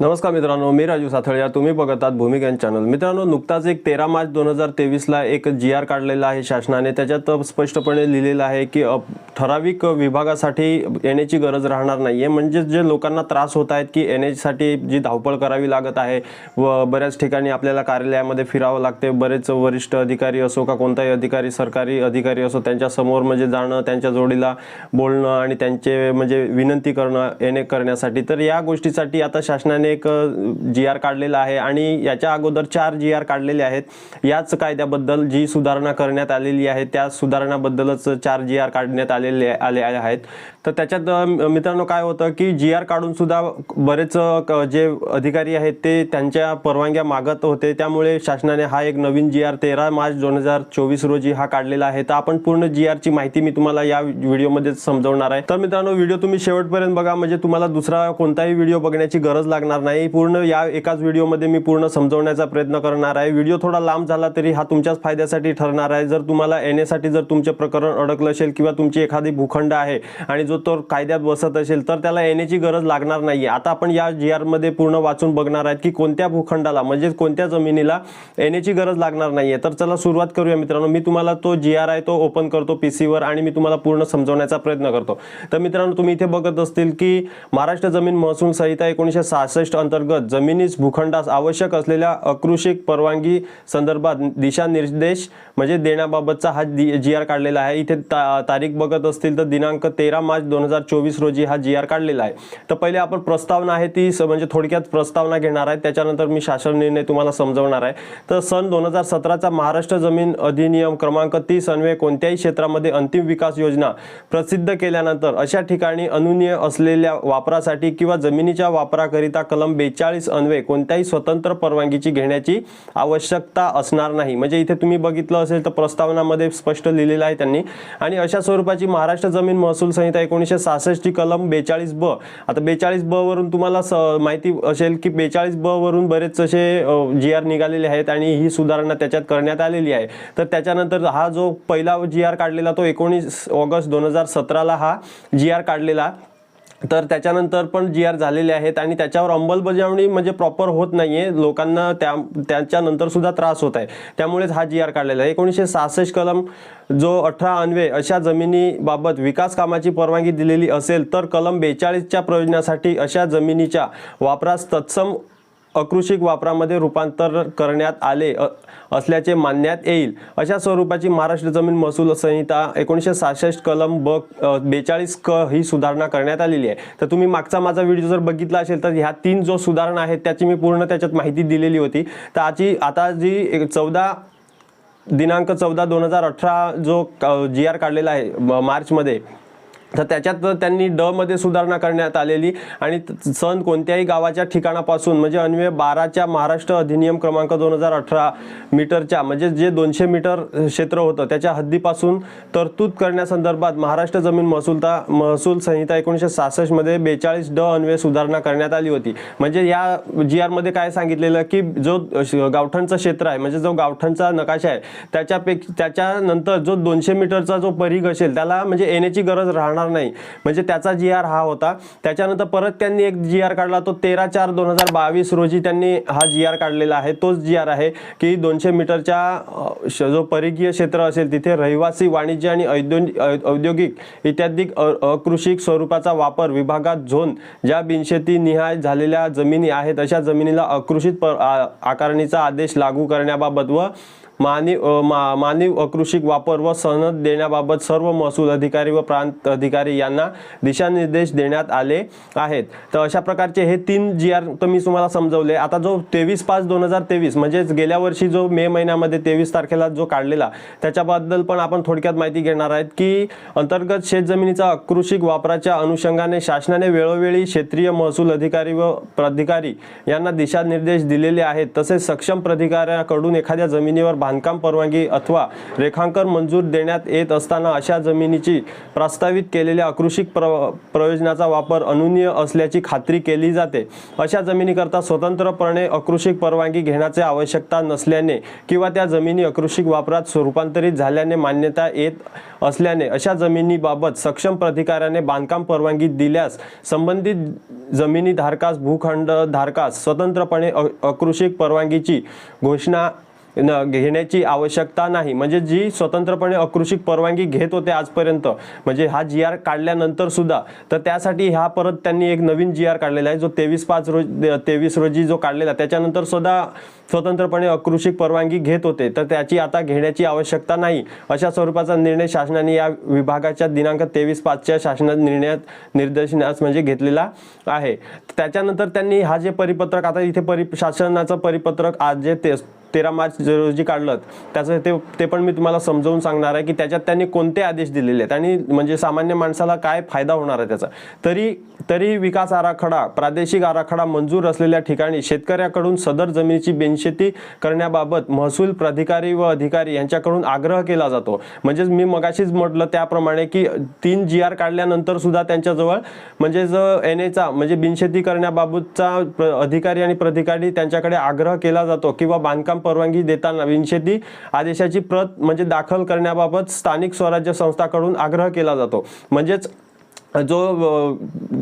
नमस्कार मित्रांनो मी राजू साथळिया तुम्ही बघत आहात भूमिगन चॅनल. मित्रांनो नुकताच एक तेरा मार्च दोन हजार तेवीसला एक जी आर काढलेला आहे शासनाने. त्याच्यात स्पष्टपणे लिहिलेलं आहे की ठराविक विभागासाठी येण्याची गरज राहणार नाही आहे म्हणजे जे लोकांना त्रास होत आहेत की येण्यासाठी जी धावपळ करावी लागत आहे व बऱ्याच ठिकाणी आपल्याला कार्यालयामध्ये फिरावं लागते. बरेच वरिष्ठ अधिकारी असो का कोणताही अधिकारी सरकारी अधिकारी असो त्यांच्यासमोर म्हणजे जाणं त्यांच्या जोडीला बोलणं आणि त्यांचे म्हणजे विनंती करणं येणे करण्यासाठी. तर या गोष्टीसाठी आता शासनाने एक जी आर काढलेला आहे आणि याच्या अगोदर चार जी आर काढलेले आहेत. याच कायद्याबद्दल जी सुधारणा करण्यात आलेली आहे त्या सुधारणाबद्दलच चार जी आर काढण्यात आलेले आले आहेत. तर त्याच्यात मित्रांनो काय होतं की जी आर काढून सुद्धा बरेच जे अधिकारी आहेत ते त्यांच्या परवानग्या मागत होते. त्यामुळे शासनाने हा एक नवीन जी आर तेरा मार्च दोन हजार चोवीस रोजी हा काढलेला आहे. तर आपण पूर्ण जी आरची माहिती मी तुम्हाला या व्हिडिओमध्ये समजवणार आहे. तर मित्रांनो व्हिडिओ तुम्ही शेवटपर्यंत बघा. म्हणजे तुम्हाला दुसरा कोणताही व्हिडिओ बघण्याची गरज लागणार नाही. पूर्ण या एकाच व्हिडिओमध्ये मी पूर्ण समजवण्याचा प्रयत्न करणार आहे. व्हिडिओ थोडा लांब झाला तरी हा तुमच्याच फायद्यासाठी ठरणार आहे. जर तुम्हाला येण्यासाठी जर तुमचे प्रकरण अडकलं असेल किंवा तुमची एखादी भूखंड आहे आणि जो तो कायद्यात बसत असेल तर त्याला येण्याची गरज लागणार नाही आता आपण या जी आरमध्ये पूर्ण वाचून बघणार आहेत की कोणत्या भूखंडाला म्हणजे कोणत्या जमिनीला येण्याची गरज लागणार नाहीये. तर चला सुरुवात करूया मित्रांनो. मी तुम्हाला तो जी आर आहे तो ओपन करतो पी सीवर आणि मी तुम्हाला पूर्ण समजवण्याचा प्रयत्न करतो. तर मित्रांनो तुम्ही इथे बघत असतील की महाराष्ट्र जमीन महसूल संहिता एकोणीसशे सहासष्ट अंतर्गत जमिनीस भूखंडास आवश्यक असलेल्या अकृषिक परवानगी संदर्भात दिशानिर्देश म्हणजे देण्याबाबतचा हा जी आर काढलेला आहे. इथे ता- तारीख बघत असतील तर दिनांक तेरा मार्च दोन हजार चोवीस रोजी हा जी आर काढलेला आहे. तर पहिले आपण प्रस्तावना आहे ती म्हणजे थोडक्यात प्रस्तावना घेणार आहे. त्याच्यानंतर मी शासन निर्णय तुम्हाला समजवणार आहे. तर सन दोन हजार सतराचा महाराष्ट्र जमीन अधिनियम क्रमांक तीस अन्वये कोणत्याही क्षेत्रामध्ये अंतिम विकास योजना प्रसिद्ध केल्यानंतर अशा ठिकाणी अनुनीय असलेल्या वापरासाठी किंवा जमिनीच्या वापराकरिता कलम बेचाळीस अन्वये कोणत्याही स्वतंत्र परवानगीची घेण्याची आवश्यकता असणार नाही. म्हणजे इथे तुम्ही बघितलं असेल तर प्रस्तावनामध्ये स्पष्ट लिहिलेलं आहे त्यांनी. आणि अशा स्वरूपाची महाराष्ट्र जमीन महसूल संहिता एकोणीसशे सहासष्टची कलम बेचाळीस ब. आता बेचाळीस ब वरून तुम्हाला स माहिती असेल की बेचाळीस ब वरून बरेच असे जी आर निघालेले आहेत आणि ही सुधारणा त्याच्यात करण्यात आलेली आहे. तर त्याच्यानंतर हा जो पहिला जी आर काढलेला तो एकोणीस ऑगस्ट दोन हजार सतराला हा जी आर काढलेला तर त्याच्यानंतर पण जी आर झालेले आहेत आणि त्याच्यावर अंमलबजावणी म्हणजे प्रॉपर होत नाही आहे लोकांना त्या त्याच्यानंतर सुद्धा त्रास होत आहे. त्यामुळेच हा जी आर काढलेला आहे. एकोणीसशे सहासष्ट कलम जो अठरा अन्वे अशा जमिनीबाबत विकास कामाची परवानगी दिलेली असेल तर कलम बेचाळीसच्या प्रयोजनासाठी अशा जमिनीच्या वापरास तत्सम अकृषिक वापरामध्ये रूपांतर करण्यात आले असल्याचे मानण्यात येईल. अशा स्वरूपाची महाराष्ट्र जमीन महसूल संहिता एकोणीसशे सहासष्ट कलम ब बेचाळीस क ही सुधारणा करण्यात आलेली आहे. तर तुम्ही मागचा माझा व्हिडिओ जर बघितला असेल तर ह्या तीन जो सुधारणा आहेत त्याची मी पूर्ण त्याच्यात माहिती दिलेली होती. तर आजची आता जी चौदा दिनांक चौदा दोन हजार अठरा जो जी आर काढलेला आहे मार्चमध्ये तर त्याच्यात त्यांनी ड मध्ये सुधारणा करण्यात आलेली आणि सण कोणत्याही गावाच्या ठिकाणापासून म्हणजे अन्वय बाराच्या महाराष्ट्र अधिनियम क्रमांक दोन हजार अठरा मीटरच्या म्हणजे जे दोनशे मीटर क्षेत्र होतं त्याच्या हद्दीपासून तरतूद करण्यासंदर्भात महाराष्ट्र जमीन महसूलता महसूल संहिता एकोणीसशे सहासष्टमध्ये बेचाळीस ड अन्वय सुधारणा करण्यात आली होती. म्हणजे या जी आरमध्ये काय सांगितलेलं की जो श- गावठणचं क्षेत्र आहे म्हणजे जो गावठणचा नकाशा आहे त्याच्यापेक्षा त्याच्यानंतर जो दोनशे मीटरचा जो परिघ असेल त्याला म्हणजे येण्याची गरज राहणार नाही. म्हणजे त्याचा जी आर हा होता. त्याच्यानंतर परत त्यांनी एक जी आर काढला. तो तेरा चार दोन हजार बावीस रोजी त्यांनी हा जी आर काढलेला आहे. तोच जी आर आहे की दोनशे मीटरच्या जो परिघीय क्षेत्र असेल तिथे रहिवासी वाणिज्य आणि औद्योगिक इत्यादी अकृषिक स्वरूपाचा वापर विभागात झोन ज्या बिनशेती निहाय झालेल्या जमिनी आहेत अशा जमिनीला अकृषित आकारणीचा आदेश लागू करण्याबाबत व मानव मा- मानव अकृषिक वापर व सनद देण्याबाबत सर्व महसूल अधिकारी व प्रांत अधिकारी यांना दिशानिर्देश देण्यात आले आहेत. तर अशा प्रकारचे हे तीन जी आर तर मी तुम्हाला समजवले. आता जो तेवीस पाच दोन हजार तेवीस म्हणजेच गेल्या वर्षी जो मे महिन्यामध्ये तेवीस तारखेला जो काढलेला त्याच्याबद्दल पण आपण थोडक्यात माहिती घेणार आहेत की अंतर्गत शेतजमिनीचा अकृषिक वापराच्या अनुषंगाने शासनाने वेळोवेळी क्षेत्रीय महसूल अधिकारी व प्राधिकारी यांना दिशानिर्देश दिलेले आहेत. तसेच सक्षम प्राधिकाऱ्याकडून एखाद्या जमिनीवर बांधकाम परवानगी अथवा रेखांकन मंजूर देण्यात येत असताना अशा जमिनीची प्रस्तावित केलेल्या अकृषिक प्र प्रयोजनाचा वापर अनुनीय असल्याची खात्री केली जाते. अशा जमिनीकरता स्वतंत्रपणे अकृषिक परवानगी घेण्याची आवश्यकता नसल्याने किंवा त्या जमिनी अकृषिक वापरात रूपांतरित झाल्याने मान्यता येत असल्याने अशा जमिनीबाबत सक्षम प्राधिकाऱ्याने बांधकाम परवानगी दिल्यास संबंधित जमिनी धारकास भूखंड धारकास स्वतंत्रपणे अकृषिक परवानगीची घोषणा न घेण्याची आवश्यकता नाही. म्हणजे जी स्वतंत्रपणे अकृषिक परवानगी घेत होते आजपर्यंत म्हणजे हा जी आर काढल्यानंतर सुद्धा तर त्यासाठी ह्या परत त्यांनी एक नवीन जी आर काढलेला आहे जो तेवीस पाच रोज तेवीस रोजी जो काढलेला त्याच्यानंतर सुद्धा स्वतंत्रपणे अकृषिक परवानगी घेत होते. तर त्याची आता घेण्याची आवश्यकता नाही. अशा स्वरूपाचा निर्णय शासनाने या विभागाच्या दिनांक तेवीस पाचच्या शासनात निर्णयात निर्देशनास म्हणजे घेतलेला आहे. त्याच्यानंतर त्यांनी हा जे परिपत्रक आता इथे परि शासनाचं परिपत्रक आज जे ते तेरा मार्च रोजी काढलं त्याचं ते ते पण मी तुम्हाला समजावून सांगणार आहे की त्याच्यात त्यांनी कोणते आदेश दिलेले आहेत आणि म्हणजे सामान्य माणसाला काय फायदा होणार आहे त्याचा. तरी तरी विकास आराखडा प्रादेशिक आराखडा मंजूर असलेल्या ठिकाणी शेतकऱ्याकडून सदर जमिनीची बेनशेती करण्याबाबत महसूल प्राधिकारी व अधिकारी यांच्याकडून आग्रह केला जातो. म्हणजेच मी मगाशीच म्हटलं त्याप्रमाणे की तीन जी आर काढल्यानंतर सुद्धा त्यांच्याजवळ म्हणजे एन एचा म्हणजे बिनशेती करण्याबाबतचा प्र- अधिकारी आणि प्राधिकारी त्यांच्याकडे आग्रह केला जातो किंवा बांधकाम परवानगी देताना विनशेती आदेशाची प्रत म्हणजे दाखल करण्याबाबत स्थानिक स्वराज्य संस्थाकडून आग्रह केला जातो. म्हणजेच जो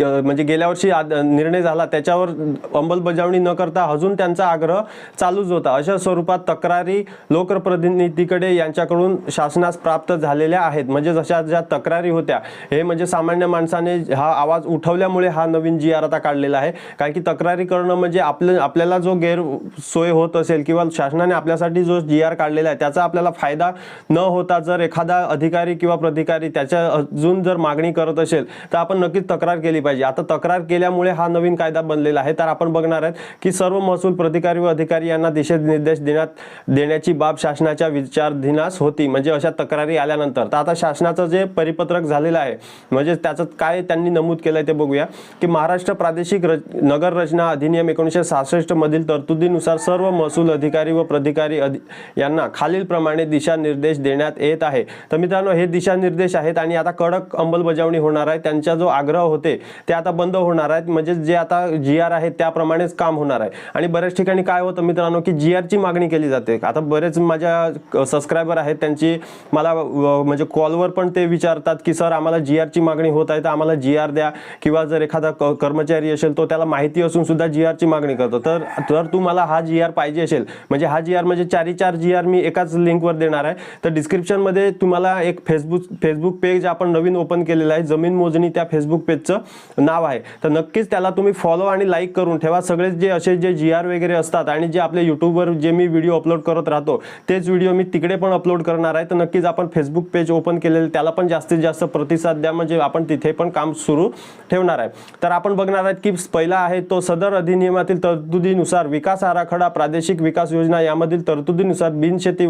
ग- म्हणजे गेल्या वर्षी आद- निर्णय झाला त्याच्यावर अंमलबजावणी न करता अजून त्यांचा आग्रह चालूच होता. अशा स्वरूपात तक्रारी लोकप्रतिनिधीकडे यांच्याकडून शासनास प्राप्त झालेल्या आहेत. म्हणजे जशा ज्या तक्रारी होत्या हे म्हणजे सामान्य माणसाने हा आवाज उठवल्यामुळे हा नवीन जी आर आता काढलेला आहे. कारण की तक्रारी करणं म्हणजे आपलं आपल्याला जो गैरसोय होत असेल किंवा शासनाने आपल्यासाठी जो जी आर काढलेला आहे त्याचा आपल्याला फायदा न होता जर एखादा अधिकारी किंवा प्रधिकारी त्याच्या अजून जर मागणी करत असेल तर आपण नक्कीच तक्रार केली पाहिजे. आता तक्रार केल्यामुळे हा नवीन कायदा बनलेला आहे. तर आपण बघणार आहेत की सर्व महसूल प्राधिकारी व अधिकारी यांना दिशानिर्देश देण्यात देण्याची बाब शासनाच्या विचारधीनास होती. म्हणजे अशा तक्रारी आल्यानंतर. तर आता शासनाचं जे परिपत्रक झालेलं आहे म्हणजे त्याचं काय त्यांनी नमूद केलं आहे ते बघूया. की महाराष्ट्र प्रादेशिक रच नगर रचना अधिनियम एकोणीसशे सहासष्ट मधील तरतुदीनुसार सर्व महसूल अधिकारी व प्राधिकारी अधि यांना खालीलप्रमाणे दिशानिर्देश देण्यात येत आहे. तर मित्रांनो हे दिशानिर्देश आहेत आणि आता कडक अंमलबजावणी होणार आहे. त्यांचा जो आग्रह होते ते आता बंद होणार आहेत. म्हणजे जे आता जी आर आहे त्याप्रमाणेच काम होणार आहे. आणि बऱ्याच ठिकाणी काय होतं मित्रांनो की जी आरची मागणी केली जाते. आता बरेच माझ्या सबस्क्रायबर आहेत त्यांची मला म्हणजे कॉलवर पण ते विचारतात की सर आम्हाला जी आरची मागणी होत आहे तर आम्हाला जी आर द्या. किंवा जर एखादा कर्मचारी असेल तो त्याला माहिती असून सुद्धा जी आरची मागणी करतो. तर तर तुम्हाला हा जी आर पाहिजे असेल. म्हणजे हा जी आर म्हणजे चारी चार जी आर मी एकाच लिंकवर देणार आहे. तर डिस्क्रिप्शनमध्ये तुम्हाला एक फेसबुक फेसबुक पेज आपण नवीन ओपन केलेलं आहे. जमीन मोजणी त्या फेसबुक पेजचं नाव आहे. तर नक्कीच त्याला तुम्ही फॉलो आणि लाईक करून ठेवा. सगळेच जे असे जे जी आर वगैरे असतात आणि जे आपल्या यूट्यूबवर जे मी व्हिडिओ अपलोड करत राहतो तेच व्हिडिओ मी तिकडे पण अपलोड करणार आहे. तर नक्कीच आपण फेसबुक पेज ओपन केलेलं त्याला पण जास्तीत जास्त प्रतिसाद द्या. म्हणजे आपण तिथे पण काम सुरू ठेवणार आहे. तर आपण बघणार आहेत की पहिला आहे तो सदर अधिनियमातील तरतुदीनुसार विकास आराखडा प्रादेशिक विकास योजना यामधील तरतुदीनुसार बिनशेती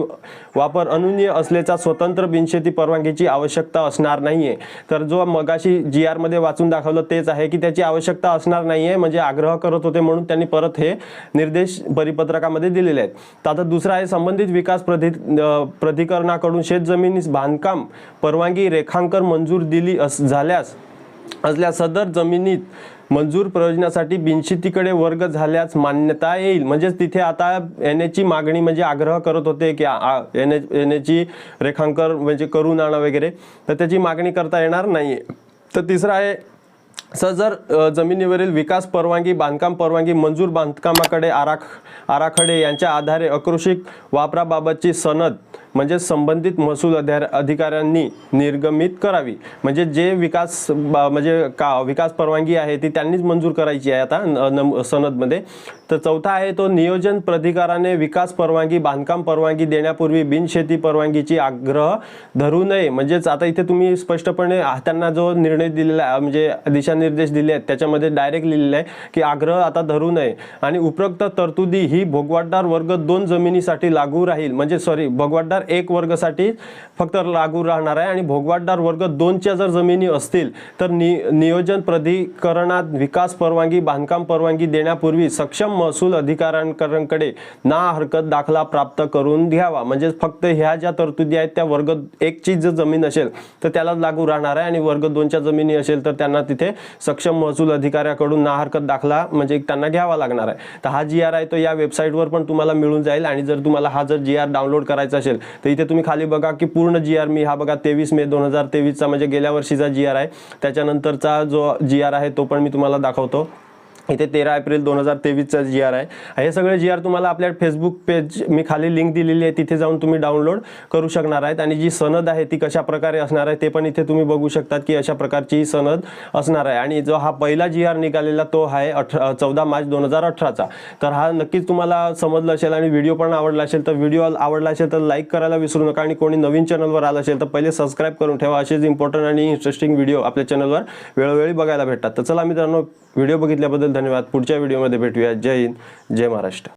वापर अनुनीय असल्याचा स्वतंत्र बिनशेती परवानगीची आवश्यकता असणार नाहीये. तर जो मगाशी जी आरमध्ये वाचून दाखवलं तेच आहे की त्याची आवश्यकता असणार नाहीये म्हणजे आग्रह करत होते म्हणून त्यांनी परत हे निर्देश परिपत्रकामध्ये दिलेले आहेत. तर आता दुसरा आहे संबंधित विकास प्रधि प्राधिकरणाकडून शेतजमिनीस बांधकाम परवानगी रेखांकन मंजूर दिली अस झाल्यास असल्या सदर जमिनीत मंजूर प्रयोजनासाठी बिनशेतीकडे वर्ग झाल्यास मान्यता येईल. म्हणजेच तिथे आता येण्याची मागणी म्हणजे आग्रह करत होते की एन येण्याची रेखांकन म्हणजे करून आणा वगैरे तर त्याची मागणी करता येणार नाही तर तिसरा आहे सदर जमिनीवरील विकास परवानगी बांधकाम परवानगी मंजूर बांधकामाकडे आराख आराखडे यांच्या आधारे अकृषिक वापराबाबतची सनद म्हणजे संबंधित महसूल अधिकार अधिकाऱ्यांनी निर्गमित करावी. म्हणजे जे विकास बा- म्हणजे का विकास परवानगी आहे ती त्यांनीच मंजूर करायची आहे आता न- नम- सनदमध्ये. तर चौथा आहे तो नियोजन प्राधिकाराने विकास परवानगी बांधकाम परवानगी देण्यापूर्वी बिनशेती परवानगीची आग्रह धरू नये. म्हणजेच आता इथे तुम्ही स्पष्टपणे त्यांना जो निर्णय दिलेला आहे म्हणजे दिशानिर्देश दिले आहेत त्याच्यामध्ये डायरेक्ट लिहिलेलं आहे की आग्रह आता धरू नये. आणि उपरोक्त तरतुदी ही भोगवाटदार वर्ग दोन जमिनीसाठी लागू राहील. म्हणजे सॉरी भोगवाटदार हजार एक वर्गसाठी फक्त लागू राहणार आहे. आणि भोगवाटदार वर्ग दोनच्या जर जमिनी असतील तर नि नियोजन प्राधिकरणात विकास परवानगी बांधकाम परवानगी देण्यापूर्वी सक्षम महसूल अधिकाऱ्यांकडे ना हरकत दाखला प्राप्त करून घ्यावा. म्हणजे फक्त ह्या ज्या तरतुदी आहेत त्या वर्ग एकची जर जमीन असेल तर त्याला लागू राहणार आहे. आणि वर्ग दोनच्या जमिनी असेल तर त्यांना तिथे सक्षम महसूल अधिकाऱ्याकडून ना हरकत दाखला म्हणजे त्यांना घ्यावा लागणार आहे. तर हा जी आर आहे तो या वेबसाईटवर पण तुम्हाला मिळून जाईल. आणि जर तुम्हाला हा जर जी आर डाउनलोड करायचा असेल तर इथे तुम्ही खाली बघा की पूर्ण जी आर मी हा बघा तेवीस मे दोन हजार तेवीसचा म्हणजे गेल्या वर्षीचा जी आर आहे. त्याच्यानंतरचा जो जी आर आहे तो पण मी तुम्हाला दाखवतो. इथे तेरा एप्रिल दोन हजार तेवीसचा जी आर आहे. हे सगळे जी आर तुम्हाला आपल्या फेसबुक पेज मी खाली लिंक दिलेली आहे तिथे जाऊन तुम्ही डाउनलोड करू शकणार आहेत. आणि जी सनद आहे ती कशा प्रकारे असणार आहे ते पण इथे तुम्ही बघू शकतात की अशा प्रकारची ही सनद असणार आहे. आणि जो हा पहिला जी आर निघालेला तो आहे अठरा चौदा मार्च दोन हजार अठराचा. तर हा नक्कीच तुम्हाला समजलं असेल आणि व्हिडिओ पण आवडला असेल तर व्हिडिओ आवडला असेल तर लाईक करायला विसरू नका. आणि कोणी नवीन चॅनलवर आलं असेल तर पहिले सबस्क्राईब करून ठेवा. असेच इम्पॉर्टंट आणि इंटरेस्टिंग व्हिडिओ आपल्या चॅनलवर वेळोवेळी बघायला भेटतात. तर चला मित्रांनो व्हिडिओ बघितल्याबद्दल धन्यवाद. पुढच्या व्हिडिओमध्ये भेटूया. जय हिंद. जय महाराष्ट्र.